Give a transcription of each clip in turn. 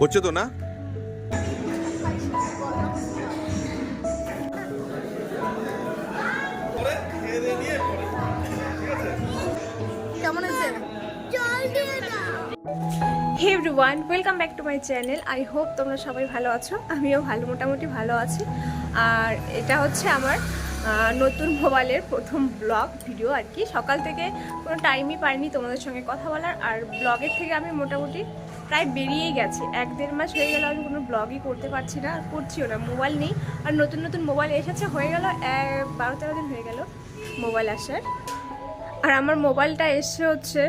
হচ্ছে তো না? Hey everyone welcome back to my channel I hope তোমরা সবাই ভালো আছো। আমিও ভালো মোটামুটি ভালো আছি। আর এটা হচ্ছে আমার নতুন মোবাইলের প্রথম ব্লগ ভিডিও আর কি। সকাল থেকে কোনো টাইমই পাইনি তোমাদের সঙ্গে কথা বলার। আর ব্লগের থেকে আমি মোটামুটি প্রায় বেরিয়েই গেছে। এক দেড় মাস হয়ে গেল, আমি কোনো ব্লগই করতে পারছি না, করছিও না মোবাইল নেই। আর নতুন নতুন মোবাইল এসেছে, হয়ে গেল বারো তেরো দিন হয়ে গেল মোবাইল আসার। আর আমার মোবাইলটা এসে হচ্ছে,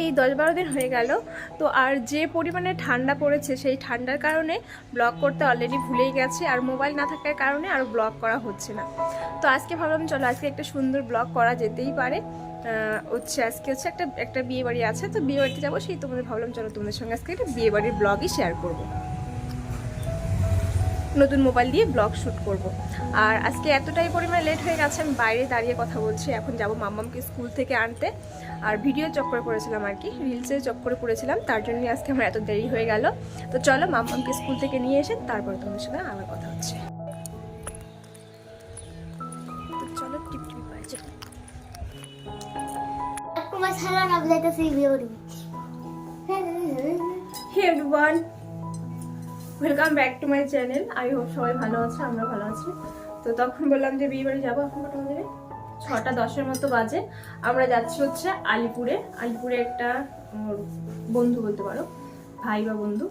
এই দশ বারো দিন হয়ে গেল। তো আর যে পরিমাণে ঠান্ডা পড়েছে, সেই ঠান্ডার কারণে ব্লগ করতে অলরেডি ভুলেই গেছে। আর মোবাইল না থাকার কারণে আর ব্লগ করা হচ্ছে না। তো আজকে ভাবলাম, চলো আজকে একটা সুন্দর ব্লগ করা যেতেই পারে। হচ্ছে আজকে হচ্ছে একটা একটা বিয়ে বাড়ি আছে, তো বিয়ে বাড়িতে যাব, সেই তোমাদের ভাবলাম চলো তোমাদের সঙ্গে আজকে একটা বিয়ে বাড়ির ব্লগই শেয়ার করব। নতুন মোবাইল দিয়ে ব্লগ শ্যুট করব। আর আজকে এতটাই পরিমাণে লেট হয়ে গেছে, আমি বাইরে দাঁড়িয়ে কথা বলছি, এখন যাব মাম্মামকে স্কুল থেকে আনতে। আর ভিডিও চক্করে করেছিলাম আর কি রিলসে চক্করে করেছিলাম তার জন্যই আজকে আমার এত দেরি হয়ে গেল। তো চলো মাম্মামকে স্কুল থেকে নিয়ে এসে তারপর তোমাদের সাথে আমার বিয়ে করি hey everyone welcome back to my channel I hope সবাই ভালো আছে, আমরা ভালো আছি। তো তখন বললাম যে বিয়ে বাড়ি যাব এখন মোটামুটি ছটা দশের মতো বাজে। আমরা যাচ্ছি হচ্ছে আলিপুরে। আলিপুরে একটা বন্ধু বলতে পারো, ভাই বা বন্ধু।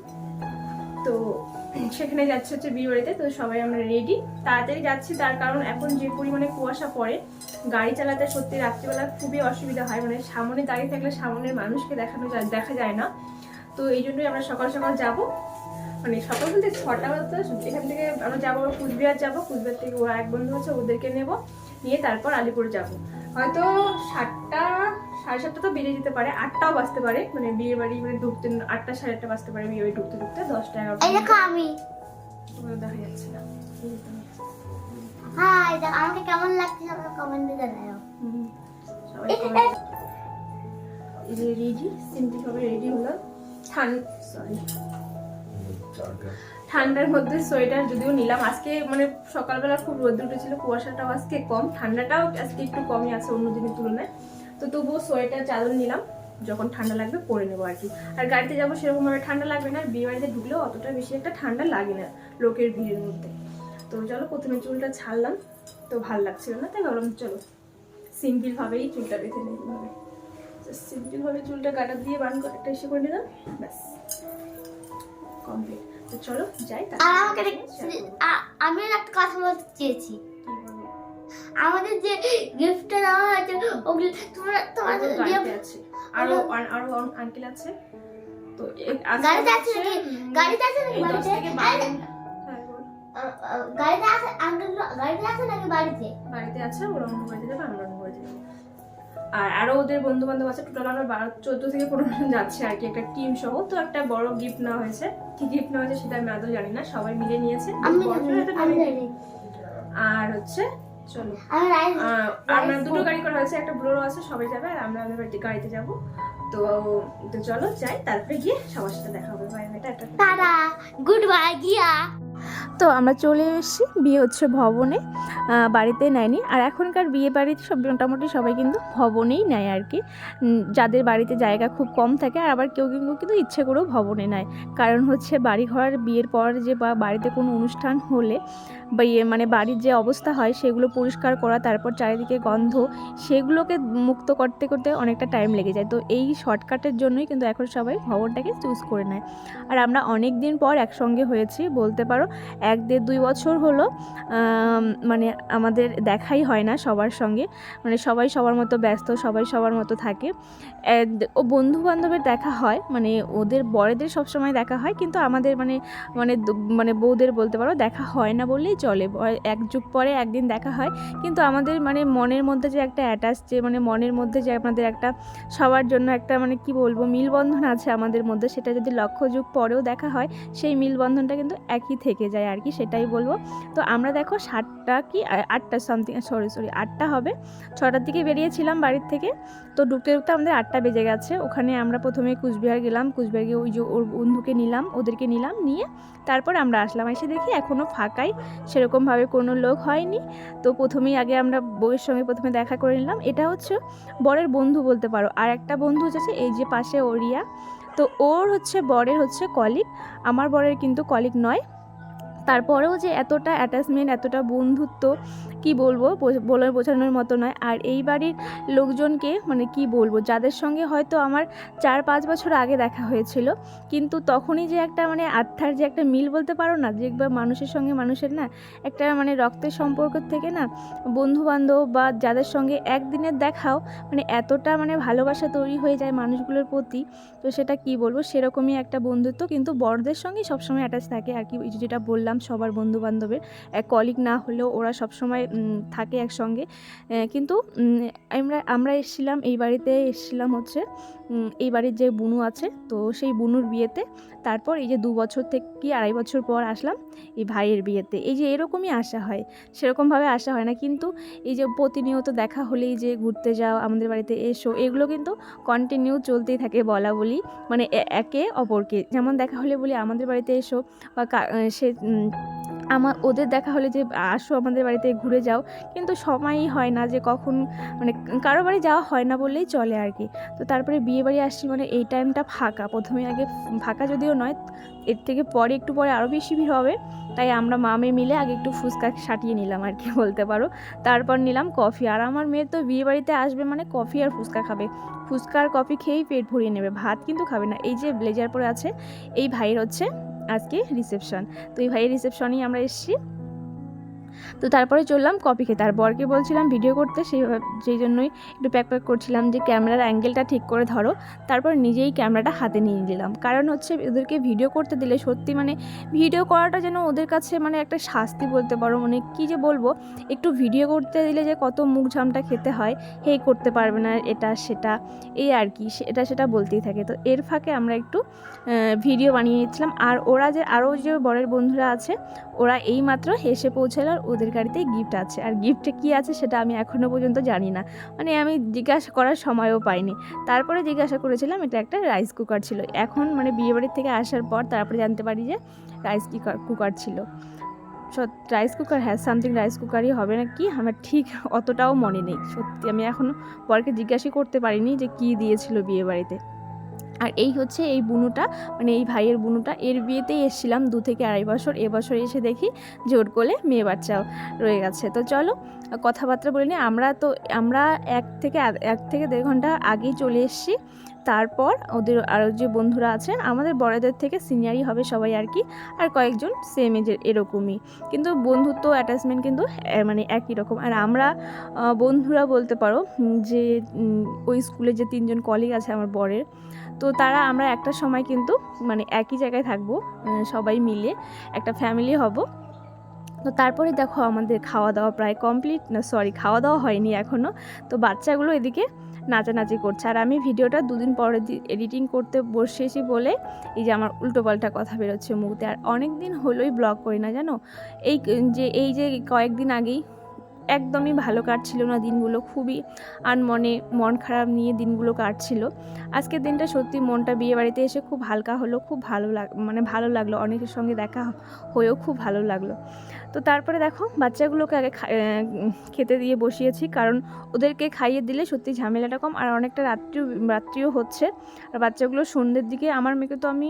তো সেখানে যাচ্ছে হচ্ছে বিয়ে বাড়িতে তো সবাই আমরা রেডি তাড়াতাড়ি যাচ্ছি, তার কারণ এখন যে পরিমাণে কুয়াশা পড়ে, গাড়ি চালাতে সত্যি রাত্রিবেলা খুবই অসুবিধা হয়। মানে সামনে দাঁড়িয়ে থাকলে সামনের মানুষকে দেখানো দেখা যায় না। তো এই জন্যই আমরা সকাল সকাল যাব। মানে সকাল বলতে ছটা মতো এখান থেকে আমরা যাব কুচবিহার যাব কুচবিহার থেকে ওরা এক বন্ধু হচ্ছে ওদেরকে নেব নিয়ে তারপর আলিপুর যাব। হয়তো সাতটা সাড়ে সাতটা তো বেরিয়ে যেতে পারে আটটাও বাজতে পারে মানে বিয়ে বাড়ি মানে ঢুকতে আটটা সাড়ে আটটা বাজতে পারে বিয়ে বাড়ি ঢুকতে ঢুকতে দশটা এগারোটা। আমি। দেখা যাচ্ছে না। হাই আমাকে কেমন লাগছে সবাই কমেন্টে জানাও সবাই এই যে রেডি সিম্পল ভাবে রেডি হলো। ঠান্ডা সরি ঠান্ডার মধ্যে সোয়েটার যদিও নিলাম। আজকে মানে সকালবেলা খুব রোদ্র উঠেছিল, কুয়াশাটাও আজকে কম। ঠান্ডাটাও আজকে একটু কমই আছে অন্য দিনের তুলনায়। তো তবুও সোয়েটার, চাদর নিলাম। যখন ঠান্ডা লাগবে পরে নেব আর কি। আর গাড়িতে যাব সেরকম ভাবে ঠান্ডা লাগবে না। বিয়ে বাড়িতে ঢুকলেও অতটা বেশি একটা ঠান্ডা লাগে না লোকের ভিড়ের মধ্যে। তো চলো প্রথমে চুলটা ছাড়লাম। তো ভালো লাগছিল না, তাই ভাবলাম চলো সিম্পল ভাবেই চুলটা বেঁধে নিই। ভাবে সিম্পল ভাবে চুলটা কাটা দিয়ে বান একটা এসে করে নিলাম, ব্যাস। চলো যাই আর আমাকে আমি একটা কথা বলতে চেয়েছি। আমাদের যে গিফটটা দেওয়া হয়েছে ওগুলো তোমরা তোমাদের গাড়িতে আছে। আরও আরও আঙ্কেল আছে। তো গাড়িতে আছে নাকি? গাড়িতে আছে নাকি বাড়িতে? হ্যাঁ, গাড়িতে আছে আঙ্কেল গাড়িতে আছে নাকি বাড়িতে? বাড়িতে আছে ওরা অন্য বাড়িতে যাবে আমরা অন্য বাড়িতে যাব আর আরও ওদের বন্ধু বান্ধব আছে টোটাল আমরা বারো চোদ্দ থেকে পনেরো জন যাচ্ছে আর কি একটা টিম সহ। তো একটা বড় গিফট নেওয়া হয়েছে। কি গিফট নেওয়া হয়েছে সেটা আমি আদৌ জানি না সবাই মিলে নিয়েছে। আর হচ্ছে চলো। আমি আমরা দুটো গাড়ি করা হয়েছে একটা ব্লোরো আছে সবাই যাবে আর আমরা আমাদের বাড়িতে গাড়িতে যাব। তো চলো যাই তারপরে গিয়ে সবার সাথে দেখা হবে। Bye bye tata. Tata good bye গিয়া। তো আমরা চলে এসেছি বিয়ে হচ্ছে ভবনে বাড়িতে নেয়নি। আর এখনকার বিয়ে বাড়িতে সব মোটামুটি সবাই কিন্তু ভবনেই নেয় আর কি। যাদের বাড়িতে জায়গা খুব কম থাকে আর আবার কেউ কেউ কিন্তু ইচ্ছে করেও ভবনে নেয়। কারণ হচ্ছে বাড়ি ঘর বিয়ের পর যে বা বাড়িতে কোনো অনুষ্ঠান হলে বা ইয়ে মানে বাড়ির যে অবস্থা হয় সেগুলো পরিষ্কার করা, তারপর চারিদিকে গন্ধ, সেগুলোকে মুক্ত করতে করতে অনেকটা টাইম লেগে যায়। তো এই শর্টকাটের জন্যই কিন্তু এখন সবাই ভবনটাকে চুজ করে নেয়। আর আমরা অনেক দিন পর একসঙ্গে হয়েছি, বলতে পারো। এক দেড় দুই বছর হলো মানে আমাদের দেখাই হয় না সবার সঙ্গে। মানে সবাই সবার মতো ব্যস্ত, সবাই সবার মতো থাকে। ও বন্ধু বান্ধবের দেখা হয় মানে ওদের বড়দের সবসময় দেখা হয়, কিন্তু আমাদের মানে মানে মানে বউদের বলতে পারো দেখা হয় না বললেই চলে। এক যুগ পরে একদিন দেখা হয়। কিন্তু আমাদের মানে মনের মধ্যে যে একটা অ্যাটাচ যে মানে মনের মধ্যে যে আমাদের একটা সবার জন্য একটা মানে কি বলব, মিলবন্ধন আছে আমাদের মধ্যে, সেটা যদি লক্ষ যুগ পরেও দেখা হয়, সেই মিলবন্ধনটা কিন্তু একই থেকে যায় আর কি, সেটাই বলব। তো আমরা দেখো সাতটা কি আটটা সামথিং সরি সরি আটটা হবে। ছটার দিকে বেরিয়েছিলাম বাড়ির থেকে। তো ঢুকতে ঢুকতে আমাদের আটটা বেজে গেছে। ওখানে আমরা প্রথমে কুচবিহার গেলাম। কুচবিহার গিয়ে ওই যে ওর বন্ধুকে নিলাম, ওদেরকে নিলাম, নিয়ে তারপর আমরা আসলাম। এসে দেখি এখনও ফাঁকাই, সেরকমভাবে কোনো লোক হয়নি। তো প্রথমেই আগে আমরা বউয়ের সঙ্গে প্রথমে দেখা করে নিলাম। এটা হচ্ছে বরের বন্ধু বলতে পারো। আর একটা বন্ধু হচ্ছে এই যে পাশে ওরিয়া। তো ওর হচ্ছে বরের হচ্ছে কলিগ। আমার বরের কিন্তু কলিগ নয়। তারপরেও যে এতটা অ্যাটাচমেন্ট এতটা বন্ধুত্ব, কি বলব বলে বোঝানোর মতো নয়। আর এই বাড়ির লোকজনকে মানে কি বলব, যাদের সঙ্গে হয়তো আমার চার পাঁচ বছর আগে দেখা হয়েছিল, কিন্তু তখনই যে একটা মানে আত্মার যে একটা মিল বলতে পারো না, যে একবার মানুষের সঙ্গে মানুষের না, একটা মানে রক্তের সম্পর্ক থেকে না বন্ধু বান্ধব বা যাদের সঙ্গে একদিনের দেখাও মানে এতটা মানে ভালোবাসা তৈরি হয়ে যায় মানুষগুলোর প্রতি, তো সেটা কি বলব, সেরকমই একটা বন্ধুত্ব, কিন্তু বড়দের সঙ্গেই সবসময় অ্যাটাচ থাকে। আর কি যেটা বললাম সবার বন্ধু বান্ধবের এক কলিগ না হলেও ওরা সবসময় থাকে একসঙ্গে। কিন্তু আমরা আমরা এসেছিলাম, এই বাড়িতে এসেছিলাম হচ্ছে এই বাড়ির যে বুনু আছে, তো সেই বুনুর বিয়েতে তারপর এই যে দু বছর থেকে কি আড়াই বছর পর আসলাম এই ভাইয়ের বিয়েতে। এই যে এরকমই আসা হয়, সেরকমভাবে আসা হয় না। কিন্তু এই যে প্রতিনিয়ত দেখা হলেই যে ঘুরতে যাও, আমাদের বাড়িতে এসো, এগুলো কিন্তু কন্টিনিউ চলতেই থাকে বলা বলি। মানে একে অপরকে। যেমন দেখা হলে বলি, আমাদের বাড়িতে এসো বা সে আমার, ওদের দেখা হলে যে, আসো আমাদের বাড়িতে, ঘুরে যাও। কিন্তু সময়ই হয় না যে, কখন মানে কারও বাড়ি যাওয়া হয় না বললেই চলে আর কি। তো তারপরে বিয়ে বাড়ি আসছি মানে এই টাইমটা ফাঁকা। প্রথমে আগে ফাঁকা যদিও নয়, এর থেকে পরে, একটু পরে আরও বেশি ভিড় হবে। তাই আমরা মামে মিলে আগে একটু ফুচকা সাটিয়ে নিলাম আর কি, বলতে পারো। তারপর নিলাম কফি। আর আমার মেয়ে তো বিয়ে বাড়িতে আসবে মানে কফি আর ফুচকা খাবে। ফুচকা আর কফি খেয়েই পেট ভরিয়ে নেবে। ভাত কিন্তু খাবে না। এই যে, ব্লেজার পরে আছে, এই ভাইয়ের হচ্ছে আজকে রিসেপশন তো এই ভাইয়ের রিসেপশনেই আমরা এসেছি। তো তারপরে চললাম কপি খেতে। আর বরকে বলছিলাম ভিডিও করতে সেই সেই জন্যই একটু প্যাক প্যাক করছিলাম যে ক্যামেরার অ্যাঙ্গেলটা ঠিক করে ধরো। তারপর নিজেই ক্যামেরাটা হাতে নিয়ে নিলাম। কারণ হচ্ছে ওদেরকে ভিডিও করতে দিলে সত্যি মানে ভিডিও করাটা যেন ওদের কাছে মানে একটা শাস্তি বলতে পারো। মানে কী যে বলব, একটু ভিডিও করতে দিলে যে কত মুখ ঝামটা খেতে হয়, হেই করতে পারবে না এটা সেটা, এই আর কি এটা সেটা বলতেই থাকে। তো এর ফাঁকে আমরা একটু ভিডিও বানিয়ে নিচ্ছিলাম। আর ওরা যে, আরও যে বরের বন্ধুরা আছে, ওরা এই মাত্র এসে পৌঁছালো ওদের গাড়িতে গিফট আছে। আর গিফটে কী আছে সেটা আমি এখনও পর্যন্ত জানি না। মানে আমি জিজ্ঞাসা করার সময়ও পাইনি। তারপরে জিজ্ঞাসা করেছিলাম, এটা একটা রাইস কুকার ছিল। এখন মানে বিয়েবাড়ির থেকে আসার পর তারপরে জানতে পারি যে রাইস কুকার ছিল। রাইস কুকার হ্যাঁ সামথিং রাইস কুকারই হবে না কি? আমার ঠিক অতটাও মনে নেই। সত্যি আমি এখনও পরকে জিজ্ঞাসা করতে পারিনি যে কী দিয়েছিল বিয়েবাড়িতে। আর এই হচ্ছে এই বুনুটা মানে এই ভাইয়ের বুনুটা। এর বিয়েতেই এসেছিলাম দু থেকে আড়াই বছর। এবছর এসে দেখি জোর কোলে মেয়ে বাচ্চাও রয়ে গেছে। তো চলো, কথাবার্তা বলে নিই। আমরা তো, আমরা এক থেকে এক থেকে দেড় ঘণ্টা আগেই চলে এসেছি। তারপর ওদের আরও যে বন্ধুরা আছে আমাদের বড়দের থেকে সিনিয়রই হবে সবাই আর কি, আর কয়েকজন সেম এজের এরকমই। কিন্তু বন্ধুত্ব অ্যাটাচমেন্ট কিন্তু মানে একই রকম। আর আমরা বন্ধুরা বলতে পারো যে ওই স্কুলে যে তিনজন কলিগ আছে আমার বরের, তো তারা আমরা একটা সময় কিন্তু মানে একই জায়গায় থাকব সবাই মিলে, একটা ফ্যামিলি হব। তো তারপরে দেখো আমাদের খাওয়া দাওয়া প্রায় কমপ্লিট না সরি খাওয়া দাওয়া হয়নি এখনও তো বাচ্চাগুলো এদিকে নাচানাচি করছে। আর আমি ভিডিওটা দুদিন পরে এডিটিং করতে বসেছি বলে এই যে আমার উল্টো পাল্টা কথা বেরোচ্ছে মুখতে। আর অনেক দিন হলোই ব্লগ করি না, জানো? এই যে এই যে কয়েকদিন আগেই একদমই ভালো কাটছিল না দিনগুলো, খুবই আনমনে মন খারাপ নিয়ে দিনগুলো কাটছিল। আজকের দিনটা সত্যি মনটা বিয়ে বাড়িতে এসে খুব হালকা হলো, খুব ভালো লাগ মানে ভালো লাগল, অনেকের সঙ্গে দেখা হয়েও খুব ভালো লাগল। তো তারপরে দেখো, বাচ্চাগুলোকে আগে খেতে দিয়ে বসিয়েছি, কারণ ওদেরকে খাইয়ে দিলে সত্যি ঝামেলাটা কম, আর অনেকটা রাত্রিও রাত্রিও হচ্ছে। আর বাচ্চাগুলো সন্ধ্যের দিকে, আমার মেয়েকে তো আমি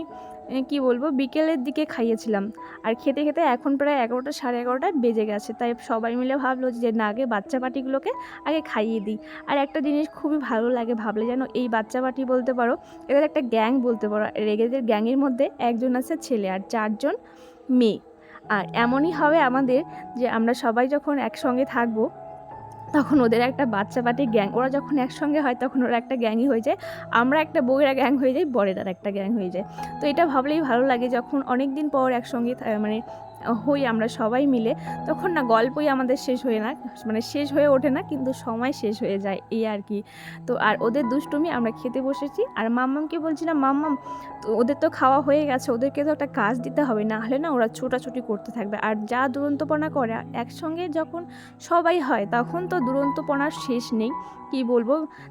কি বলব, বিকেলের দিকে খাইয়েছিলাম। আর খেতে খেতে এখন প্রায় এগারোটা, সাড়ে এগারোটা বেজে গেছে। তাই সবাই মিলে ভাবলো যে না আগে বাচ্চা পাটিগুলোকে আগে খাইয়ে দিই। আর একটা জিনিস খুবই ভালো লাগে ভাবলে যেন এই বাচ্চা পাটি বলতে পারো, এদের একটা গ্যাং বলতে পারো। আর এদের গ্যাংয়ের মধ্যে একজন আছে ছেলে আর চারজন মেয়ে। আর এমনই হবে আমাদের যে আমরা সবাই যখন একসঙ্গে থাকব তখন ওদের একটা বাচ্চা পাটি গ্যাং, ওরা যখন একসঙ্গে হয় তখন ওরা একটা গ্যাংই হয়ে যায়। আমরা একটা বউয়েরা গ্যাং হয়ে যাই বরেরার একটা গ্যাং হয়ে যায়। তো এটা ভাবলেই ভালো লাগে যখন অনেক দিন পর একসঙ্গে মানে হই আমরা সবাই মিলে, তখন না গল্পই আমাদের শেষ হয়ে না মানে শেষ হয়ে ওঠে না, কিন্তু সময় শেষ হয়ে যায়, এই আর কি। তো আর ওদের দুষ্টুমি আমরা খেতে বসেছি, আর মাম্মামকে বলছিলাম মাম্মাম, তো ওদের তো খাওয়া হয়ে গেছে, ওদেরকে তো একটা কাজ দিতে হবে, না হলে না ওরা ছোটাছুটি করতে থাকবে। আর যা দুরন্তপনা করে, একসঙ্গে যখন সবাই হয়, তখন তো দুরন্তপনার শেষ নেই। কি বলব?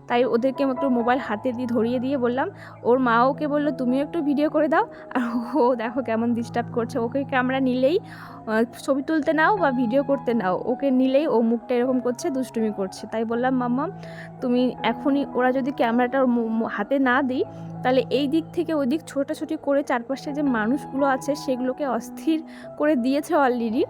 তাই ওদেরকে একটু মোবাইল হাতে দিয়ে ধরিয়ে দিয়ে বললাম, ওর মা ওকে বলল, তুমিও একটু ভিডিও করে দাও। আর ও দেখো কেমন ডিস্টার্ব করছে। ওকে ক্যামেরা নিলেই ছবি তুলতে নাও বা ভিডিও করতে নাও। ওকে নিলেই ও মুখটা এরকম করছে, দুষ্টুমি করছে। তাই বললাম মাম্মাম তুমি এখনই, ওরা যদি ক্যামেরাটা হাতে না দিই তাহলে এই দিক থেকে ওই দিক ছোটাছুটি করে চারপাশে যে মানুষগুলো আছে সেগুলোকে অস্থির করে দিয়েছে অলরেডি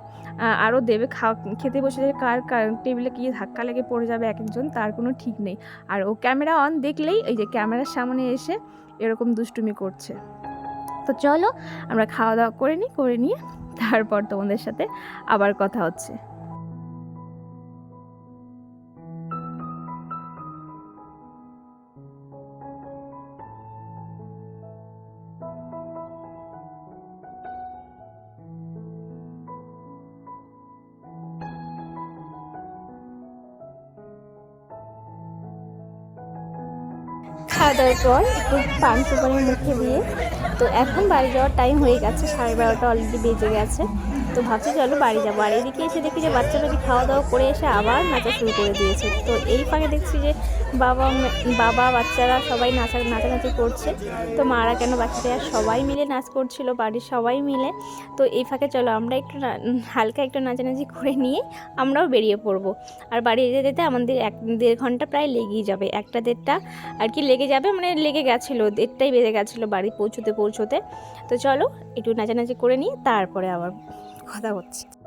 আরও দেবে খাওয়া, খেতে বসে কার কার টেবিলে গিয়ে ধাক্কা লেগে পড়ে যাবে এক একজন, তার কোনো ঠিক নেই। আর ও ক্যামেরা অন দেখলেই এই যে ক্যামেরার সামনে এসে এরকম দুষ্টুমি করছে। তো চলো, আমরা খাওয়া দাওয়া করে নিই, করে নিয়ে তারপর তোমাদের সাথে আবার কথা হচ্ছে। খাওয়া দাওয়ার পর একটু পান সুপারি মুখে দিয়ে। তো এখন বাড়ি যাওয়ার টাইম হয়ে গেছে, সাড়ে বারোটা অলরেডি বেজে গেছে। তো ভাবছি চলো বাড়ি যাব। আর এদিকে এসে দেখি যে বাচ্চা বাচ্চা খাওয়া দাওয়া করে এসে আবার নাচা শুরু করে দিয়েছে। তো এই ফাঁকে দেখছি যে বাবা বাবা, বাচ্চারা সবাই নাচা, নাচানাচি করছে। তো মারা কেন বাচ্চারা সবাই মিলে নাচ করছিল, বাড়ির সবাই মিলে। তো এই ফাঁকে চলো, আমরা একটু হালকা একটু নাচানাচি করে নিয়ে আমরাও বেরিয়ে পড়ব। আর বাড়ি যেতে যেতে আমাদের এক, দেড় ঘণ্টা প্রায় লেগেই যাবে। একটা দেড়টা আর কি লেগে যাবে মানে লেগে গেছিল, দেড়টাই বেজে গেছিল বাড়ি পৌঁছতে পৌঁছতে। তো চলো, একটু নাচানাচি করে নিই তারপরে আবার কথা হচ্ছে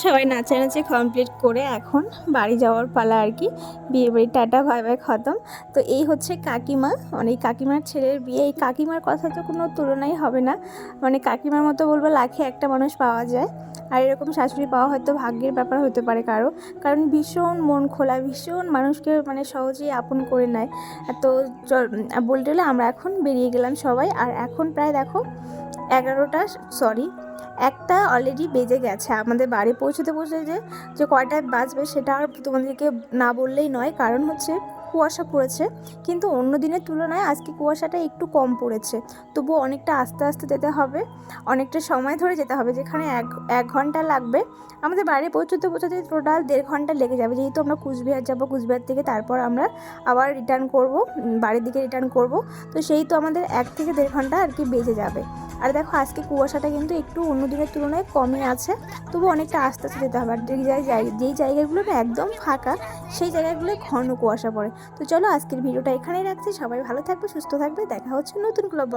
সবাই নাচানাচি কমপ্লিট করে এখন বাড়ি যাওয়ার পালা আর কি। বিয়ে বাড়ি টাটা ভাই ভাই খতম। তো এই হচ্ছে কাকিমা। মানে কাকিমার ছেলের বিয়ে। এই কাকিমার কথা তো কোনো তুলনাই হবে না। মানে কাকিমার মতো বলব লাখে একটা মানুষ পাওয়া যায়। আর এরকম শাশুড়ি পাওয়া হয়তো ভাগ্যের ব্যাপার হতে পারে কারও। কারণ ভীষণ মন খোলা, ভীষণ মানুষকে মানে সহজেই আপন করে নেয়। তো বলতে গেলে আমরা এখন বেরিয়ে গেলাম সবাই। আর এখন প্রায় দেখো এগারোটা সরি একটা অলরেডি বেজে গেছে। আমাদের বাড়ি পৌঁছতে পৌঁছতে যে যে কয়টায় বাজবে সেটা আর তোমাদেরকে না বললেই নয়। কারণ হচ্ছে কুয়াশা পড়েছে, কিন্তু অন্য দিনের তুলনায় আজকে কুয়াশাটা একটু কম পড়েছে। তবুও অনেকটা আস্তে আস্তে যেতে হবে, অনেকটা সময় ধরে যেতে হবে, যেখানে এক এক ঘণ্টা লাগবে। আমাদের বাড়ি পৌঁছতে পৌঁছতে টোটাল দেড় ঘণ্টা লেগে যাবে। যেহেতু আমরা কুচবিহার যাব, কুচবিহার থেকে তারপর আমরা আবার রিটার্ন করব বাড়ির দিকে রিটার্ন করব। তো সেই তো আমাদের এক থেকে দেড় ঘণ্টা আর কি বেজে যাবে। আর দেখো, আজকে কুয়াশাটা কিন্তু একটু অন্য দিনের তুলনায় কমই আছে, তবু অনেকটা আস্তে আস্তে যেতে হবে। আর যেই জায়গাগুলো একদম ফাঁকা, সেই জায়গাগুলোয় ঘন কুয়াশা পড়ে। তো চলো আজকের ভিডিওটা এখানেই রাখছি। সবাই ভালো থাকবে, সুস্থ থাকবে। দেখা হচ্ছে নতুন ক্লাব